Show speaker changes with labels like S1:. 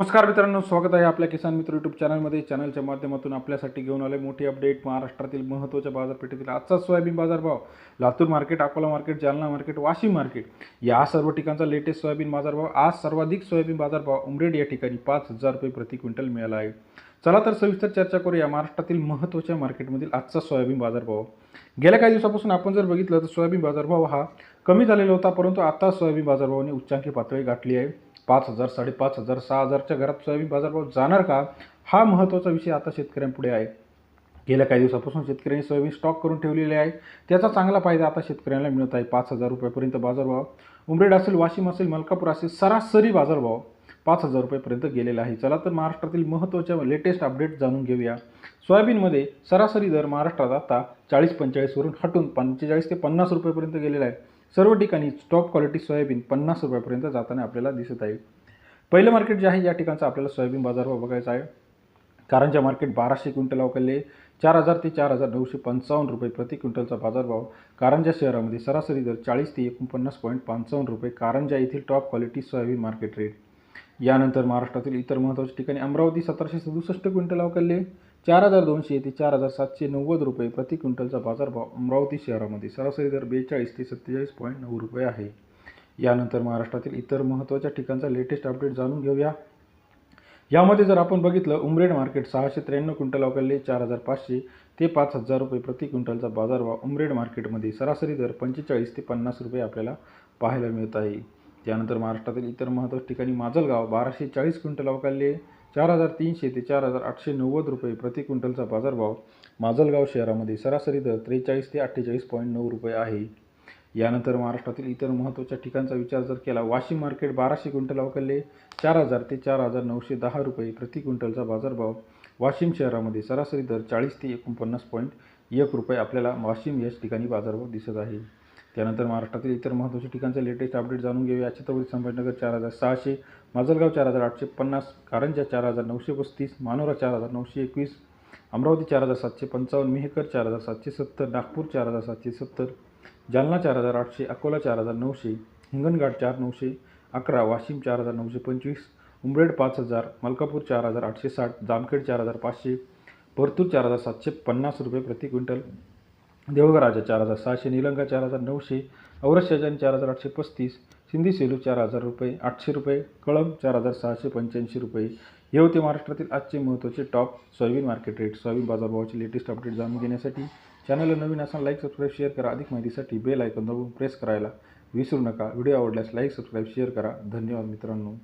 S1: नमस्कार मित्रांनो स्वागत आहे आपल्या किसान मित्र यूट्यूब चॅनलमध्ये चॅनलच्या माध्यमातून आपल्यासाठी घेऊन आले मोठी अपडेट महाराष्ट्रातील महत्त्वाच्या बाजारपेठेतील आजचा सोयाबीन बाजारभाव. Latur market Akola market Jalna market Washim market या सर्व ठिकाणचा लेटेस्ट सोयाबीन बाजारभाव. आज सर्वाधिक सोयाबीन बाजारभाव उमरेड या ठिकाणी पाच हजार रुपये प्रति क्विंटल मिळाला आहे. चला तर सविस्तर चर्चा करूया. महाराष्ट्रातील महत्त्वाच्या मार्केटमधील आजचा सोयाबीन बाजारभाव. गेल्या काही दिवसापासून आपण जर बघितलं तर सोयाबीन बाजारभाव हा कमी झालेला होता परंतु आता सोयाबीन बाजारभावाने उच्चांकी पातळी गाठली आहे. पाच हजार साडेपाच हजार सहा हजारच्या घरात सोयाबीन बाजारभाव जाणार का? हा महत्त्वाचा विषय आता शेतकऱ्यांपुढे आहे. गेल्या काही दिवसापासून शेतकऱ्यांनी सोयाबीन स्टॉक करून ठेवलेले आहे. त्याचा चांगला फायदा आता शेतकऱ्यांना मिळत आहे. पाच हजार रुपयापर्यंत बाजारभाव. उमरेड असेल वाशिम असेल मलकापूर असेल सरासरी बाजारभाव पाच हजार रुपयेपर्यंत गेलेला आहे. चला तर महाराष्ट्रातील महत्त्वाच्या लेटेस्ट अपडेट जाणून घेऊया. सोयाबीनमध्ये सरासरी दर महाराष्ट्रात आता चाळीस पंचेचाळीसवरून हटून पंचेचाळीस ते पन्नास रुपयेपर्यंत गेलेला आहे. सर्व ठिकाणी टॉप क्वालिटी सोयाबीन पन्नास रुपयापर्यंत जाताना आपल्याला दिसत आहे. पहिलं मार्केट जे आहे या ठिकाणचं आपल्याला सोयाबीन बाजारभाव बघायचा आहे. कारंजा मार्केट बाराशे क्विंटल अवकलले चार हजार ते चार हजार नऊशे पंचावन्न रुपये प्रति क्विंटलचा बाजारभाव. कारंजा शहरामध्ये सरासरी दर चाळीस ते एकोणपन्नास पॉईंट पंचावन्न रुपये कारंजा येथील top quality soybean market rate यानंतर महाराष्ट्रातील इतर महत्त्वाच्या ठिकाणी अमरावती सतराशे सदुसष्ट क्विंटल अवकलले चार हजार दोनशे ते चार हजार सातशे नव्वद रुपये प्रति क्विंटलचा बाजारभाव अमरावती शहरामध्ये सरासरी दर बेचाळीस ते सत्तेचाळीस पॉईंट नऊ रुपये आहे. यानंतर महाराष्ट्रातील इतर महत्त्वाच्या ठिकाणचा लेटेस्ट अपडेट जाणून घेऊया. यामध्ये जर आपण बघितलं उमरेड मार्केट सहाशे त्र्याण्णव क्विंटल अवकलले चार हजार पाचशे ते पाच हजार रुपये प्रति क्विंटलचा बाजारभाव उमरेड मार्केटमध्ये सरासरी दर पंचेचाळीस ते पन्नास रुपये आपल्याला पाहायला मिळत आहे. त्यानंतर महाराष्ट्रातील इतर महत्त्वाच्या ठिकाणी माजलगाव बाराशे चाळीस क्विंटल अवकालले चार हजार तीनशे ते चार हजार आठशे नव्वद रुपये प्रति क्विंटलचा बाजारभाव माजलगाव शहरामध्ये सरासरी दर त्रेचाळीस ते अठ्ठेचाळीस पॉईंट नऊ रुपये आहे. यानंतर महाराष्ट्रातील इतर महत्त्वाच्या ठिकाणचा विचार जर केला वाशिम मार्केट बाराशे क्विंटल अवकलले चार हजार ते चार हजार नऊशे दहा रुपये प्रति क्विंटलचा बाजारभाव. वाशिम शहरामध्ये सरासरी दर चाळीस ते एकोणपन्नास पॉईंट एक रुपये आपल्याला वाशिम याच ठिकाणी बाजारभाव दिसत आहे. त्यानंतर महाराष्ट्रातील इतर महत्त्वाच्या ठिकाणचे लेटेस्ट अपडेट जाणून घेऊया. छत्रपती संभाजीनगर चार हजार सहाशे माजलगाव चार हजार आठशे पन्नास कारंजा चार हजार नऊशे पस्तीस मानोरा चार हजार नऊशे एकवीस अमरावती चार हजार सातशे पंचावन्न मेहकर चार हजार सातशे सत्तर नागपूर चार हजार सातशे सत्तर जालना चार हजार आठशे अकोला चार हजार नऊशे हिंगणघाट चार नऊशे अकरा वाशिम चार हजार नऊशे पंचवीस उमरेड पाच हजार मलकापूर चार हजार आठशे साठ जामखेड चार हजार पाचशे परतूर चार हजार सातशे पन्नास रुपये प्रति क्विंटल. देवगराजा चार हजार सहाशे निलंगा चार हजार नऊशे औरस चार हजार आठशे पस्तीस सिंधी सेलू चार हजार रुपये आठशे रुपये कळंब चार हजार सहाशे पंच्याऐंशी रुपये. हे होते महाराष्ट्रातील आजचे महत्त्वाचे top soybean market rate soybean बाजारभावाचे latest update जाणून घेण्यासाठी चॅनलला नवीन असाल लाईक सबस्क्राईब शेअर करा. अधिक माहितीसाठी बेल आयकॉन दाबून प्रेस करायला विसरू नका. व्हिडिओ आवडल्यास लाईक सबस्क्राईब शेअर करा. धन्यवाद मित्रांनो.